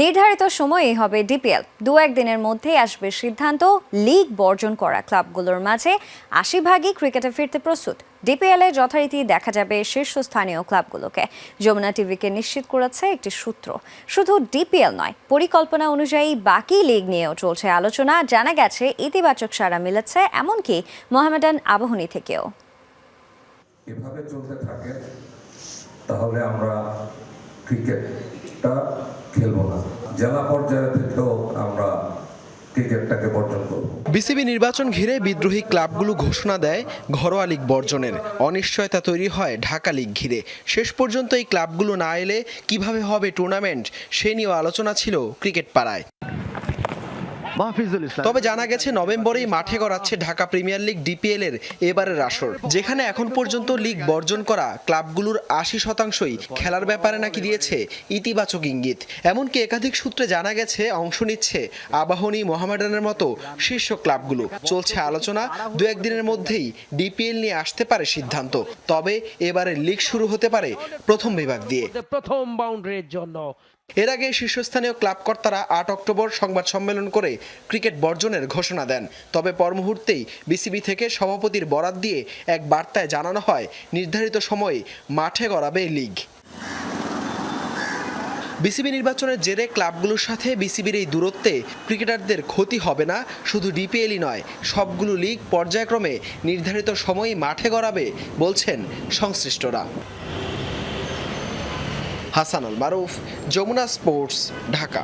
নির্ধারিত সময়েই হবে ডিপিএল। দু একদিনের মধ্যেই আসবে সিদ্ধান্ত, লিগ বর্জন করা ক্লাবগুলোর মাঝে। আশি ভাগই ক্রিকেটে ফিরতে প্রস্তুত। ডিপিএল যথারীতি দেখা যাবে শীর্ষস্থানীয় ক্লাবগুলোকে। যমুনা টিভিকে নিশ্চিত করেছে একটি সূত্র। শুধু ডিপিএল নয়, পরিকল্পনা অনুযায়ী বাকি লিগ নিয়েও চলছে আলোচনা। জানা গেছে, ইতিবাচক সাড়া মিলেছে, এমনকি মোহামেডান আবাহনী থেকেও। এভাবে চলতে থাকে, তাহলে আমরা ক্রিকেটটা খেলব না। জেলা পর্যায়ে থেকেও আমরা বিসিবি নির্বাচন ঘিরে বিদ্রোহী ক্লাবগুলো ঘোষণা দেয় ঘরোয়া লীগ বর্জনের। অনিশ্চয়তা তৈরি হয় ঢাকা লীগ ঘিরে। শেষ পর্যন্ত এই ক্লাবগুলো না এলে কীভাবে হবে টুর্নামেন্ট সে নিয়েও আলোচনা ছিল ক্রিকেট পাড়ায়। মাহফিজুল ইসলাম। তবে জানা গেছে নভেম্বরেই মাঠে গড়াচ্ছে ঢাকা প্রিমিয়ার লিগ ডিপিএল এর এবারের আসর যেখানে এখন পর্যন্ত লিগ বর্জন করা ক্লাবগুলোর আশি শতাংশই খেলার ব্যাপারে নাকি দিয়েছে ইতিবাচক ইঙ্গিত। এমনকি একাধিক সূত্রে জানা গেছে অংশ নিচ্ছে আবাহনী মোহামেডানের মতো শীর্ষ ক্লাবগুলো। চলছে আলোচনা দু একদিনের মধ্যেই ডিপিএল নিয়ে আসতে পারে সিদ্ধান্ত। তবে এবারে লিগ শুরু হতে পারে প্রথম বিভাগ দিয়ে। প্রথম বাউন্ডারির জন্য। এর আগে শীর্ষস্থানীয় ক্লাব কর্তারা আট অক্টোবর সংবাদ সম্মেলন করে ক্রিকেট বর্জনের ঘোষণা দেন। তবে পর মুহূর্তেই বিসিবি থেকে সভাপতির বরাত দিয়ে এক বার্তায় জানানো হয়, নির্ধারিত সময়ে মাঠে গড়াবে লিগ। বিসিবি নির্বাচনের জেরে ক্লাবগুলোর সাথে বিসিবির এই দূরত্বে ক্রিকেটারদের ক্ষতি হবে না, শুধু ডিপিএলই নয়, সবগুলো লিগ পর্যায়ক্রমে নির্ধারিত সময়ে মাঠে গড়াবে বলছেন সংশ্লিষ্টরা। হাসানুল মারুফ যমুনা স্পোর্টস ঢাকা।